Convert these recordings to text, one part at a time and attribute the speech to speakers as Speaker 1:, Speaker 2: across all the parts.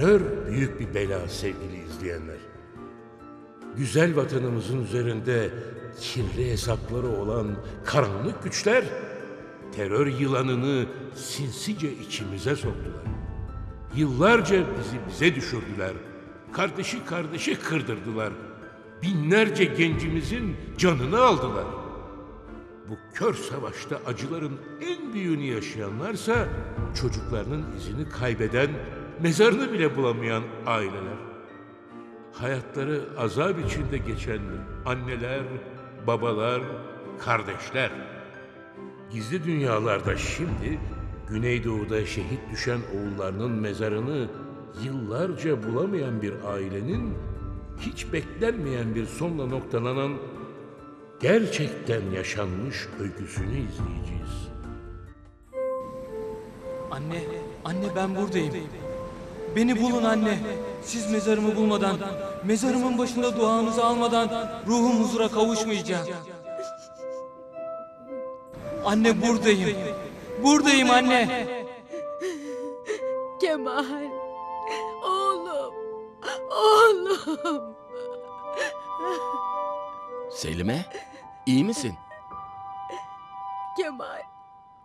Speaker 1: Terör büyük bir bela sevgili izleyenler. Güzel vatanımızın üzerinde kirli hesapları olan karanlık güçler terör yılanını sinsice içimize soktular. Yıllarca bizi bize düşürdüler. Kardeşi kardeşi kırdırdılar. Binlerce gencimizin canını aldılar. Bu kör savaşta acıların en büyüğünü yaşayanlarsa çocuklarının izini kaybeden, mezarını bile bulamayan aileler. Hayatları azap içinde geçen anneler, babalar, kardeşler. Gizli dünyalarda şimdi Güneydoğu'da şehit düşen oğullarının mezarını yıllarca bulamayan bir ailenin hiç beklenmeyen bir sonla noktalanan gerçekten yaşanmış öyküsünü izleyeceğiz.
Speaker 2: Anne, anne ben buradayım. Beni bulun anne. Siz mezarımı bulmadan, mezarımın başında duanızı almadan ruhum huzura kavuşmayacak. Anne buradayım. Buradayım anne.
Speaker 3: Kemal. Oğlum. Oğlum.
Speaker 4: Selime, iyi misin?
Speaker 3: Kemal.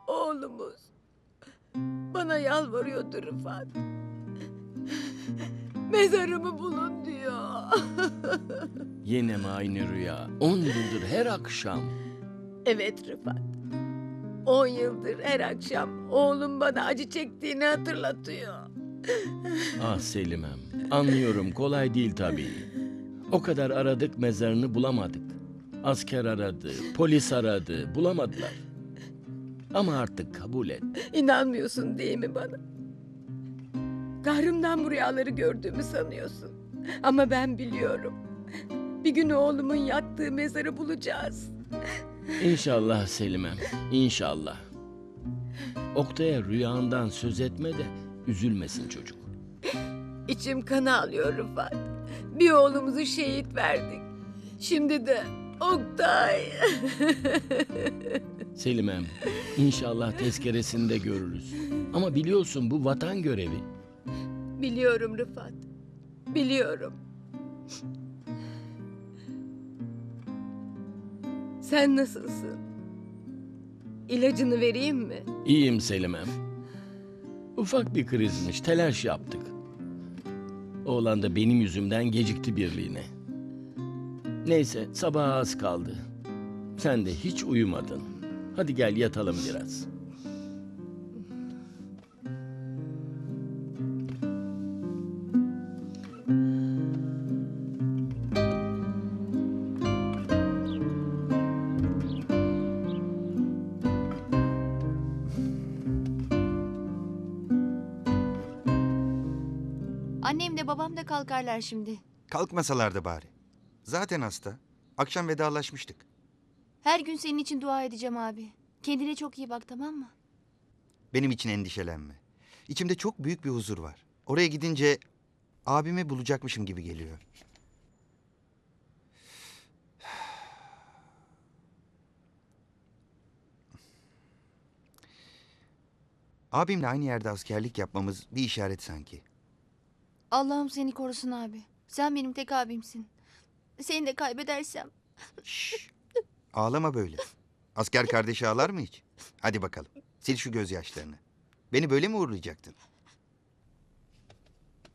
Speaker 3: Oğlumuz. Bana yalvarıyordu Rıfat. Mezarımı bulun diyor.
Speaker 4: Yine mi aynı rüya? On yıldır her akşam.
Speaker 3: evet Rıfat. On yıldır her akşam oğlum bana acı çektiğini hatırlatıyor.
Speaker 4: Ah Selimem, anlıyorum kolay değil tabii. O kadar aradık mezarını bulamadık. Asker aradı, polis aradı, bulamadılar. Ama artık kabul et.
Speaker 3: İnanmıyorsun değil mi bana? Kahrımdan bu rüyaları gördüğümü sanıyorsun. Ama ben biliyorum. Bir gün oğlumun yattığı mezarı bulacağız.
Speaker 4: İnşallah Selimem, inşallah. Oktay'a rüyandan söz etme de üzülmesin çocuk.
Speaker 3: İçim kan ağlıyor Rıfat. Bir oğlumuzu şehit verdik. Şimdi de Oktay.
Speaker 4: Selimem, inşallah tezkeresini de görürüz. Ama biliyorsun bu vatan görevi.
Speaker 3: Biliyorum Rıfat. Biliyorum. Sen nasılsın? İlacını vereyim mi?
Speaker 4: İyiyim Selimem. Ufak bir krizmiş, telaş yaptık. Oğlan da benim yüzümden gecikti birliğine. Neyse, sabaha az kaldı. Sen de hiç uyumadın. Hadi gel yatalım biraz.
Speaker 5: Kalkarlar şimdi.
Speaker 6: Kalkmasalardı bari. Zaten hasta. Akşam vedalaşmıştık.
Speaker 5: Her gün senin için dua edeceğim abi. Kendine çok iyi bak tamam mı?
Speaker 6: Benim için endişelenme. İçimde çok büyük bir huzur var. Oraya gidince abimi bulacakmışım gibi geliyor. Abimle aynı yerde askerlik yapmamız bir işaret sanki.
Speaker 5: Allah'ım seni korusun abi. Sen benim tek abimsin. Seni de kaybedersem.
Speaker 6: Şşş. Ağlama böyle. Asker kardeşi ağlar mı hiç? Hadi bakalım. Sil şu gözyaşlarını. Beni böyle mi uğurlayacaktın?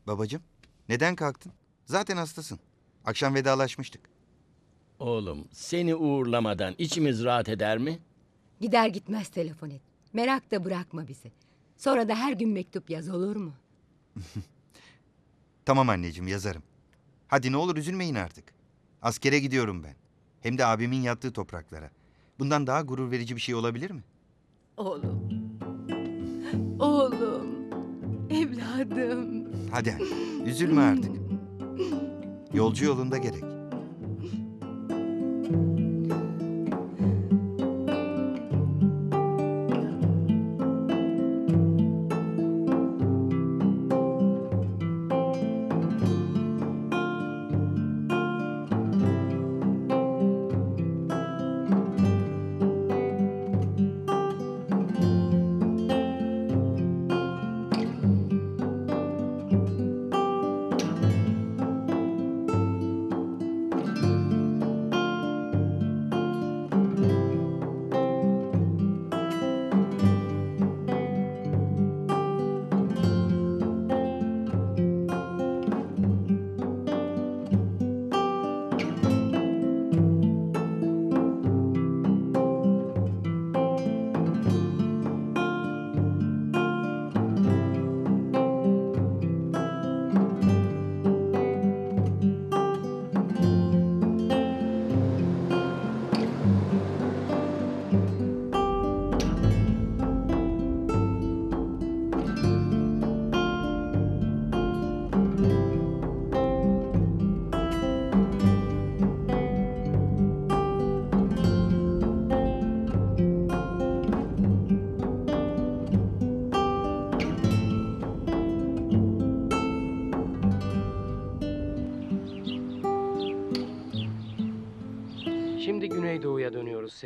Speaker 6: Babacığım, neden kalktın? Zaten hastasın. Akşam vedalaşmıştık.
Speaker 4: Oğlum, seni uğurlamadan içimiz rahat eder mi?
Speaker 7: Gider gitmez telefon et. Merak da bırakma bizi. Sonra da her gün mektup yaz olur mu?
Speaker 6: Tamam anneciğim, yazarım. Hadi ne olur üzülmeyin artık. Askere gidiyorum ben. Hem de abimin yattığı topraklara. Bundan daha gurur verici bir şey olabilir mi?
Speaker 3: Oğlum. Oğlum. Evladım.
Speaker 6: Hadi anne, üzülme artık. Yolcu yolunda gerek.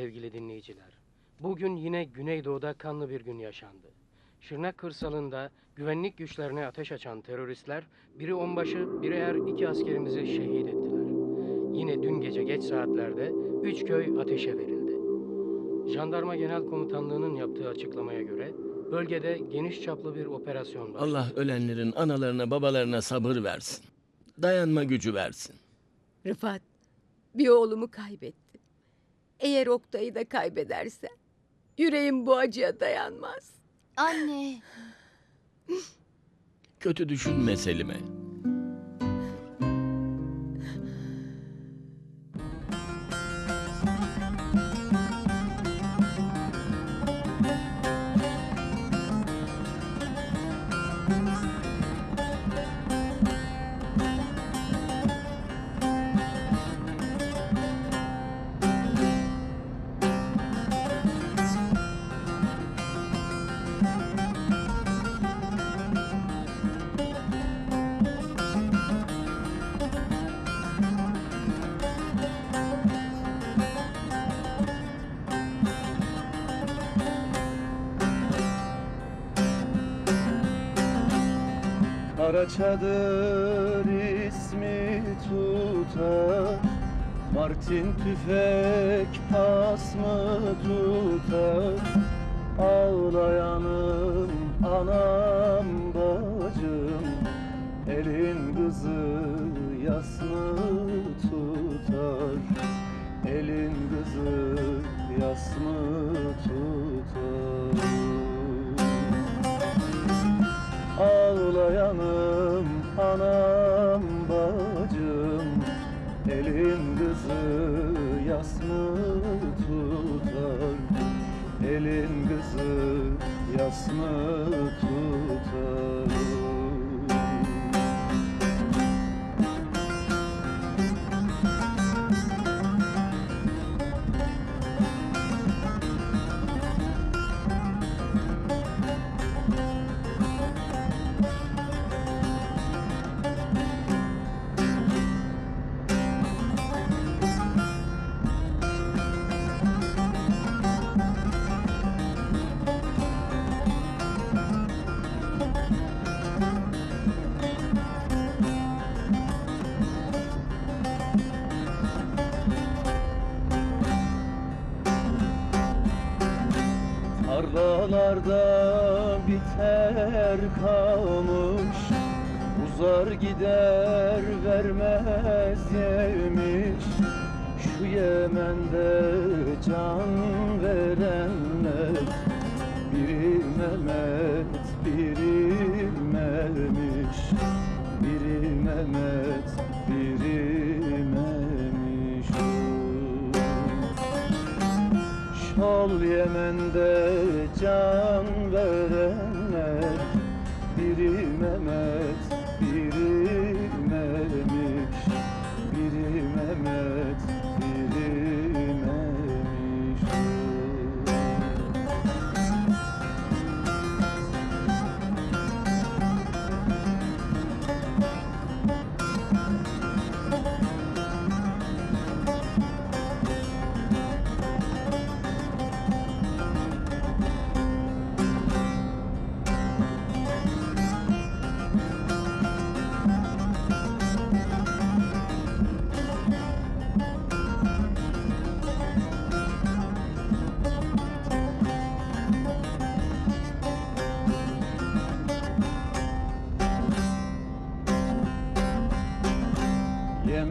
Speaker 8: Sevgili dinleyiciler. Bugün yine Güneydoğu'da kanlı bir gün yaşandı. Şırnak kırsalında güvenlik güçlerine ateş açan teröristler biri onbaşı, biri er iki askerimizi şehit ettiler. Yine dün gece geç saatlerde üç köy ateşe verildi. Jandarma Genel Komutanlığı'nın yaptığı açıklamaya göre bölgede geniş çaplı bir operasyon başladı.
Speaker 4: Allah ölenlerin analarına babalarına sabır versin. Dayanma gücü versin.
Speaker 3: Rıfat, bir oğlumu kaybettim. Eğer Oktay'ı da kaybedersem yüreğim bu acıya dayanmaz.
Speaker 5: Anne.
Speaker 4: Kötü düşünme Selim'e.
Speaker 9: Kara çadır ismi tutar. Martin tüfek pas mı tutar? Ağlayanım anam bacım Elin kızı yas mı tutar? Elin kızı yas anam bacım Elin kızı yas mı tutar. Elin kızı yas mı tutar Tarlalarda biter kamış Uzar gider vermez yemiş. Şu Yemen'de can verenler Biri Mehmet, biri Memiş Biri Mehmet, biri Memiş Şol Yemen'de can Mehmet,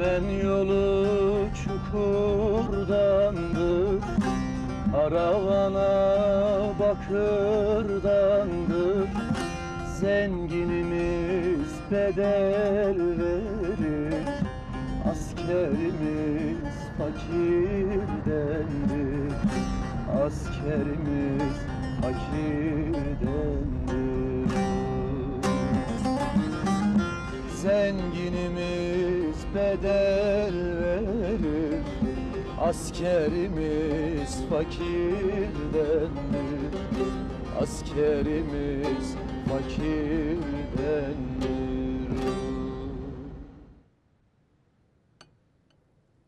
Speaker 9: Yemen yolu çukurdandır Karavana bakırdandır. Zenginimiz bedel verir Askerimiz fakirdendir. Askerimiz fakirdendir. Zenginimiz bedel verir Askerimiz fakirdendir Askerimiz fakirdendir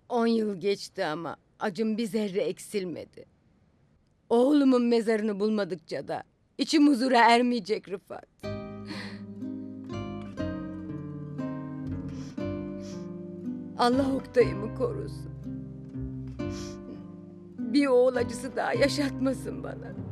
Speaker 3: On yıl geçti ama
Speaker 7: acım bir zerre eksilmedi. Oğlumun mezarını bulmadıkça da içim huzura ermeyecek Rıfat. Allah Oktay'ımı korusun. Bir oğul acısı daha yaşatmasın bana.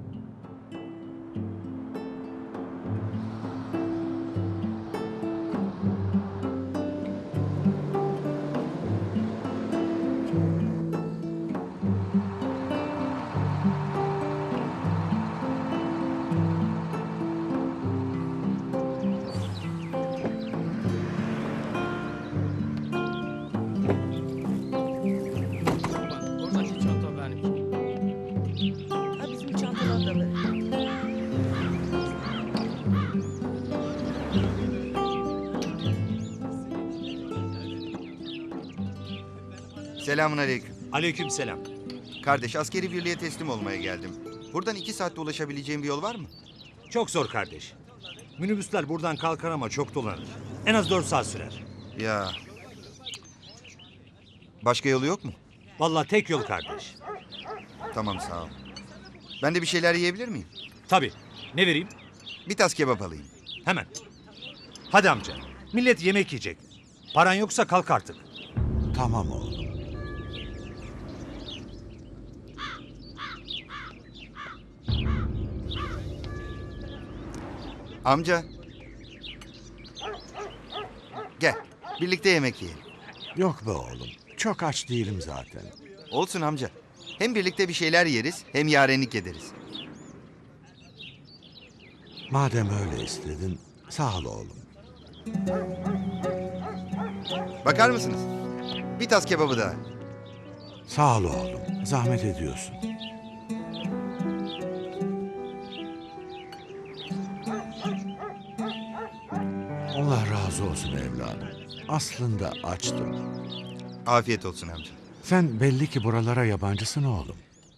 Speaker 6: Selamun aleyküm.
Speaker 10: Aleykümselam.
Speaker 6: Kardeş askeri birliğe teslim olmaya geldim. Buradan iki saatte ulaşabileceğim bir yol var mı?
Speaker 10: Çok zor kardeş. Minibüsler buradan kalkar ama çok dolanır. En az 4 saat sürer.
Speaker 6: Ya. Başka yolu yok mu?
Speaker 10: Vallahi tek yol kardeş.
Speaker 6: Tamam sağ ol. Ben de bir şeyler yiyebilir miyim?
Speaker 10: Tabii. Ne vereyim?
Speaker 6: Bir tas kebap alayım.
Speaker 10: Hemen. Hadi amca. Millet yemek yiyecek. Paran yoksa kalk artık.
Speaker 11: Tamam oğlum.
Speaker 6: Amca. Gel. Birlikte yemek yiyelim.
Speaker 11: Yok be oğlum. Çok aç değilim zaten.
Speaker 6: Olsun amca. Hem birlikte bir şeyler yeriz hem yarenlik ederiz.
Speaker 11: Madem öyle istedin, sağ ol oğlum.
Speaker 6: Bakar mısınız? Bir tas kebabı daha.
Speaker 11: Sağ ol oğlum. Zahmet ediyorsun. Allah razı olsun evladım. Aslında açtım.
Speaker 6: Afiyet olsun amca.
Speaker 11: Sen belli ki buralara yabancısın oğlum.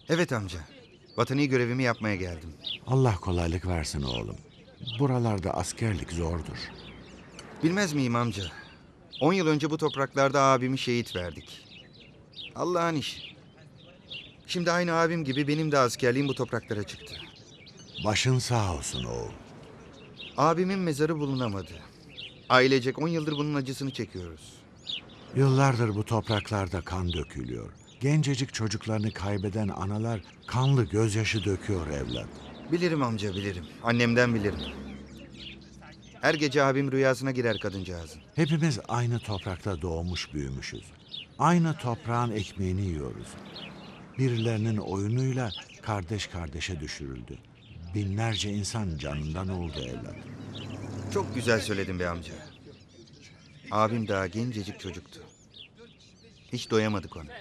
Speaker 6: Evet amca. Vatani görevimi yapmaya geldim.
Speaker 11: Allah kolaylık versin oğlum. Buralarda askerlik zordur.
Speaker 6: Bilmez miyim amca? On yıl önce bu topraklarda abimi şehit verdik. Allah'ın işi. Şimdi aynı abim gibi benim de askerliğim bu topraklara çıktı.
Speaker 11: Başın sağ olsun oğul.
Speaker 6: Abimin mezarı bulunamadı. Ailecek on yıldır bunun acısını çekiyoruz.
Speaker 11: Yıllardır bu topraklarda kan dökülüyor. Gencecik çocuklarını kaybeden analar kanlı gözyaşı döküyor evlat.
Speaker 6: Bilirim amca bilirim. Annemden bilirim. Her gece abim rüyasına girer kadıncağızın.
Speaker 11: Hepimiz aynı toprakta doğmuş büyümüşüz. Aynı toprağın ekmeğini yiyoruz. Birilerinin oyunuyla kardeş kardeşe düşürüldü. Binlerce insan canından oldu evlat.
Speaker 6: Çok güzel söyledin be amca. Abim daha gencecik çocuktu. Hiç doyamadık ona.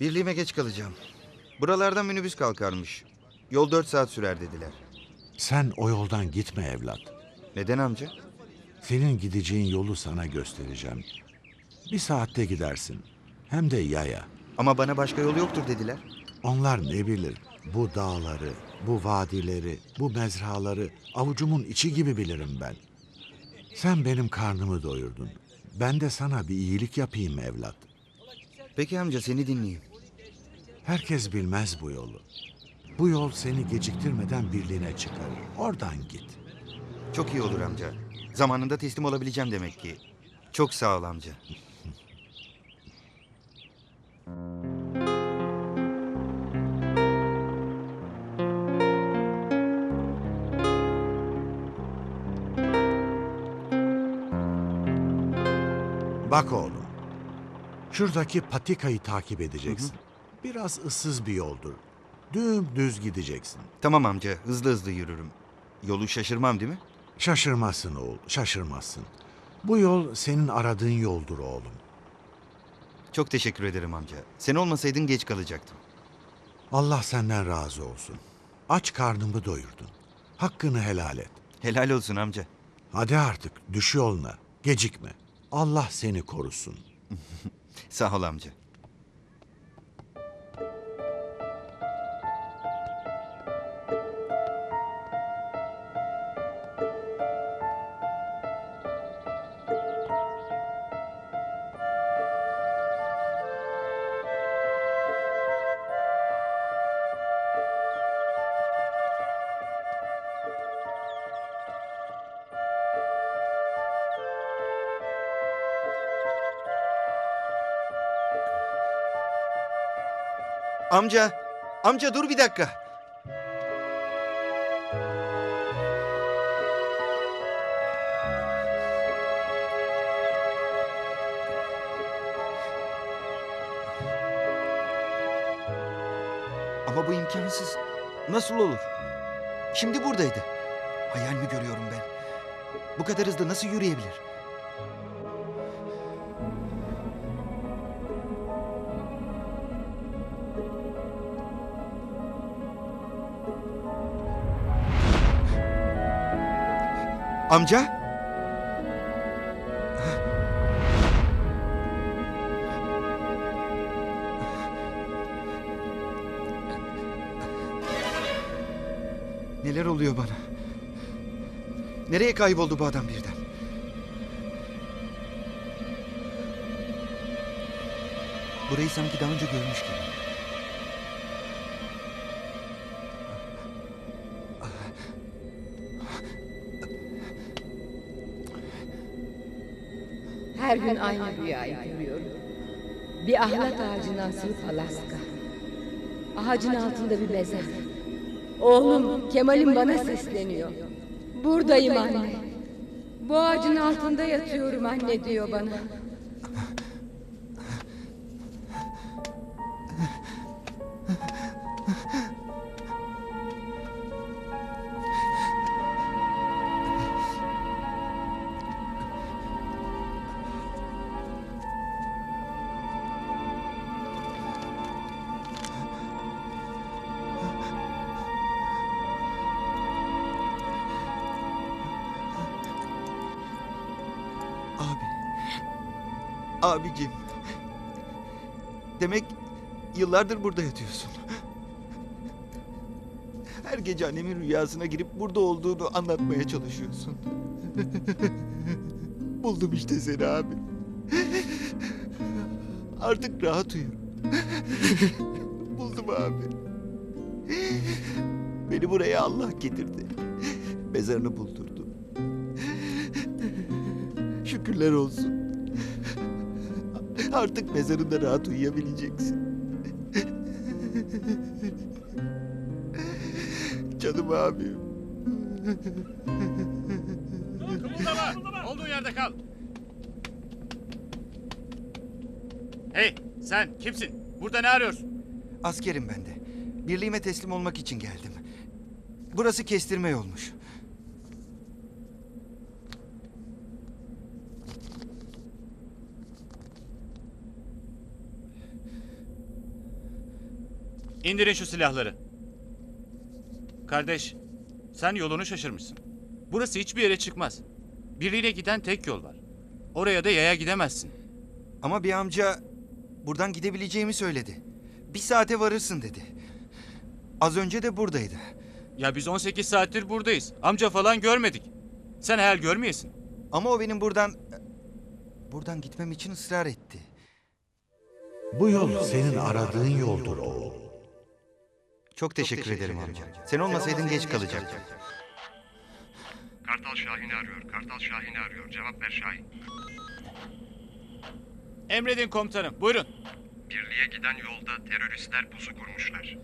Speaker 6: Birliğime geç kalacağım. Buralardan minibüs kalkarmış. Yol dört saat sürer dediler.
Speaker 11: Sen o yoldan gitme evlat.
Speaker 6: Neden amca?
Speaker 11: Senin gideceğin yolu sana göstereceğim. Bir saatte gidersin. Hem de yaya.
Speaker 6: Ama bana başka yol yoktur dediler.
Speaker 11: Onlar ne bilir? Bu dağları, bu vadileri, bu mezraları avucumun içi gibi bilirim ben. Sen benim karnımı doyurdun. Ben de sana bir iyilik yapayım evlat.
Speaker 6: Peki amca seni dinleyeyim.
Speaker 11: Herkes bilmez bu yolu. Bu yol seni geciktirmeden birliğine çıkarır. Oradan git.
Speaker 6: Çok iyi olur amca. Zamanında teslim olabileceğim demek ki. Çok sağ ol amca.
Speaker 11: Bak oğlum. Şuradaki patikayı takip edeceksin. Biraz ıssız bir yoldur. Dümdüz gideceksin.
Speaker 6: Tamam amca hızlı hızlı yürürüm. Yolu şaşırmam değil mi?
Speaker 11: Şaşırmazsın oğul, şaşırmazsın. Bu yol senin aradığın yoldur oğlum.
Speaker 6: Çok teşekkür ederim amca. Sen olmasaydın geç kalacaktım.
Speaker 11: Allah senden razı olsun. Aç karnımı doyurdun. Hakkını helal et.
Speaker 6: Helal olsun amca.
Speaker 11: Hadi artık düş yoluna. Gecikme. Allah seni korusun.
Speaker 6: Sağ ol amca. Amca, amca dur bir dakika. Ama bu imkansız. Nasıl olur? Şimdi buradaydı. Hayal mi görüyorum ben? Bu kadar hızlı nasıl yürüyebilir? Amca? Neler oluyor bana? Nereye kayboldu bu adam birden? Burayı sanki daha önce görmüş gibi.
Speaker 3: Her gün aynı rüyayı görüyorum. Bir ahlat ağacına asılıp Alaska. Ağacın altında bir mezar. Oğlum Kemal'im bana sesleniyor. Buradayım anne. Bu ağacın altında yatıyorum anne diyor bana.
Speaker 6: Abicim. Demek yıllardır burada yatıyorsun. Her gece annemin rüyasına girip burada olduğunu anlatmaya çalışıyorsun. Buldum işte seni abi. Artık rahat uyu. Buldum abi. Beni buraya Allah getirdi. Mezarını buldurdu. Şükürler olsun. Artık mezarında rahat uyuyabileceksin. Canım abim.
Speaker 10: Kımıldama. Olduğun yerde kal. Hey sen kimsin? Burada ne arıyorsun?
Speaker 6: Askerim ben de. Birliğime teslim olmak için geldim. Burası kestirme yolmuş.
Speaker 10: İndirin şu silahları. Kardeş, sen yolunu şaşırmışsın. Burası hiçbir yere çıkmaz. Birliğine giden tek yol var. Oraya da yaya gidemezsin.
Speaker 6: Ama bir amca buradan gidebileceğimi söyledi. Bir saate varırsın dedi. Az önce de buradaydı.
Speaker 10: Ya biz 18 saattir buradayız. Amca falan görmedik. Sen hayal görmeyesin.
Speaker 6: Ama o benim buradan... Buradan gitmem için ısrar etti.
Speaker 11: Bu yol senin aradığın yoldur oğul.
Speaker 6: Çok teşekkür, ederim amca. Sen olmasaydın geç kalacaktım.
Speaker 12: Kartal Şahin'i arıyor. Kartal Şahin'i arıyor. Cevap ver Şahin.
Speaker 10: Emredin komutanım. Buyurun.
Speaker 12: Birliğe giden yolda teröristler pusu kurmuşlar.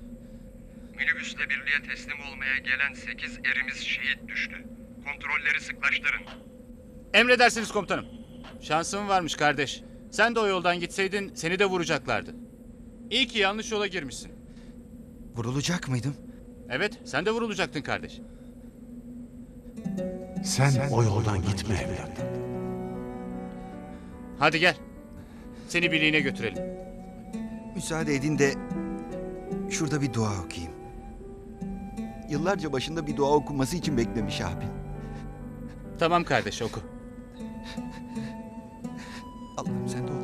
Speaker 12: Minibüsle birliğe teslim olmaya gelen 8 erimiz şehit düştü. Kontrolleri sıklaştırın.
Speaker 10: Emredersiniz komutanım. Şansın varmış kardeş. Sen de o yoldan gitseydin seni de vuracaklardı. İyi ki yanlış yola girmişsin.
Speaker 6: Vurulacak mıydım?
Speaker 10: Evet, sen de vurulacaktın kardeş.
Speaker 11: Sen o yoldan gitme evlat.
Speaker 10: Hadi gel. Seni birliğine götürelim.
Speaker 6: Müsaade edin de şurada bir dua okuyayım. Yıllarca başında bir dua okunması için beklemiş abim.
Speaker 10: Tamam kardeş oku.
Speaker 6: Allah'ım sen dualarımı kabul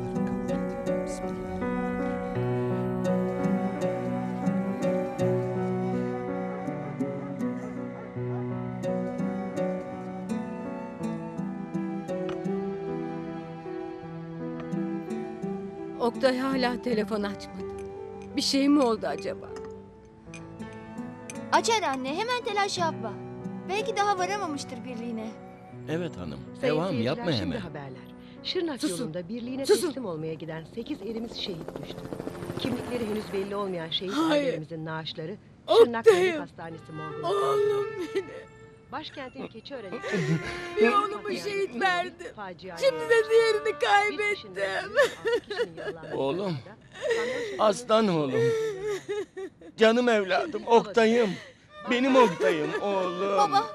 Speaker 3: Oktay hala telefon açmadı. Bir şey mi oldu acaba?
Speaker 5: Açar anne hemen telaş yapma. Belki daha varamamıştır birliğine.
Speaker 4: Evet hanım.
Speaker 13: Sayın
Speaker 4: Devam
Speaker 13: seyirciler,
Speaker 4: yapma
Speaker 13: şimdi
Speaker 4: hemen.
Speaker 13: haberler. Şırnak
Speaker 3: Susun.
Speaker 13: yolunda birliğine
Speaker 3: Susun.
Speaker 13: teslim olmaya giden 8 erimiz şehit düştü. Kimlikleri henüz belli olmayan şehit
Speaker 3: Hayır.
Speaker 13: ailelerimizin naaşları
Speaker 3: Oktay'ım.
Speaker 13: Şırnak Devlet Hastanesi morgunda.
Speaker 3: Oğlum beni.
Speaker 13: Başkentin Keçiören
Speaker 3: Bir oğlumu şehit verdim. Şimdi de diğerini kaybettim.
Speaker 4: Oğlum. Aslan oğlum. Canım evladım, Oktay'ım. Benim Oktay'ım oğlum.
Speaker 5: Baba.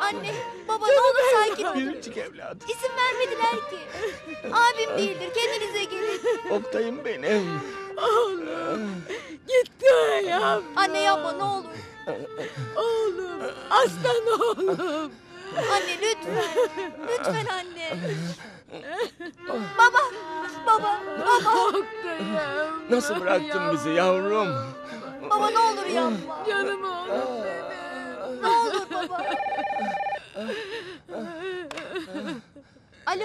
Speaker 5: Anne, baba ne olur sakin olun.
Speaker 4: Biricik evladım.
Speaker 5: İzin vermediler ki. Abim değildir, kendinize gelin.
Speaker 4: Oktay'ım benim.
Speaker 3: Oğlum. Gitti ayağım.
Speaker 5: Anne yapma ne olur.
Speaker 3: Oğlum. Aslan oğlum.
Speaker 5: Anne lütfen. Lütfen anne. baba, baba, baba.
Speaker 3: Oktay'ım.
Speaker 4: Nasıl bıraktın bizi yavrum?
Speaker 5: Baba ne olur yapma.
Speaker 3: Canım oğlum benim.
Speaker 5: Ne olur baba. Alo,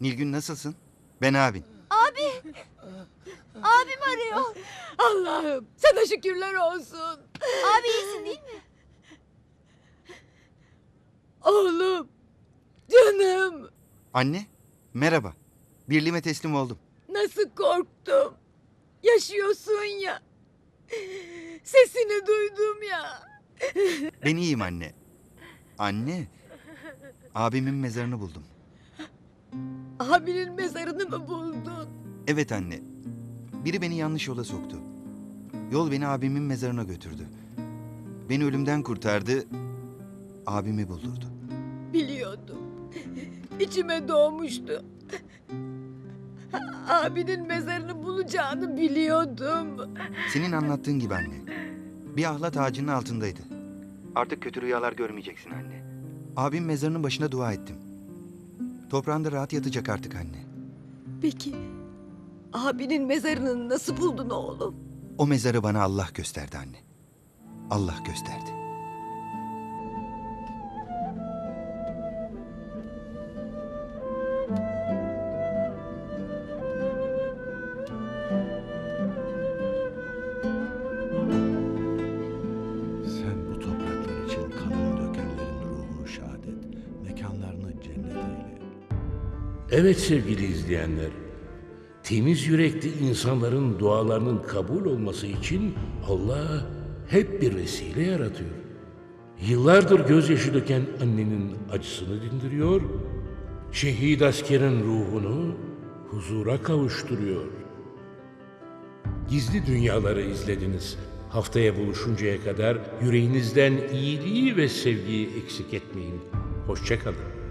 Speaker 6: Nilgün nasılsın? Ben abin.
Speaker 5: Abi. Abim arıyor.
Speaker 3: Allah'ım sana şükürler olsun.
Speaker 5: Abi iyisin değil mi?
Speaker 3: Oğlum. Canım.
Speaker 6: Anne, merhaba. Birliğime teslim oldum.
Speaker 3: Nasıl korktum. Yaşıyorsun ya. Sesini duydum ya.
Speaker 6: Ben iyiyim anne. Anne, abimin mezarını buldum.
Speaker 3: Abinin mezarını mı buldun?
Speaker 6: Evet anne. Biri beni yanlış yola soktu. Yol beni abimin mezarına götürdü. Beni ölümden kurtardı. Abimi buldurdu.
Speaker 3: Biliyordum. İçime doğmuştu. Abinin mezarını bulacağını biliyordum.
Speaker 6: Senin anlattığın gibi anne. Bir ahlat ağacının altındaydı. Artık kötü rüyalar görmeyeceksin anne. Abim mezarının başına dua ettim. Toprağında rahat yatacak artık anne.
Speaker 3: Peki abinin mezarını nasıl buldun oğlum?
Speaker 6: O mezarı bana Allah gösterdi anne. Allah gösterdi.
Speaker 11: Sen bu topraklar için kanını dökenlerin ruhunu şad et. Mekanlarını cennet eyle.
Speaker 1: Evet sevgili izleyenler, temiz yürekli insanların dualarının kabul olması için Allah hep bir vesile yaratıyor. Yıllardır gözyaşı döken annenin acısını dindiriyor, şehit askerin ruhunu huzura kavuşturuyor. Gizli dünyaları izlediniz. Haftaya buluşuncaya kadar yüreğinizden iyiliği ve sevgiyi eksik etmeyin. Hoşçakalın.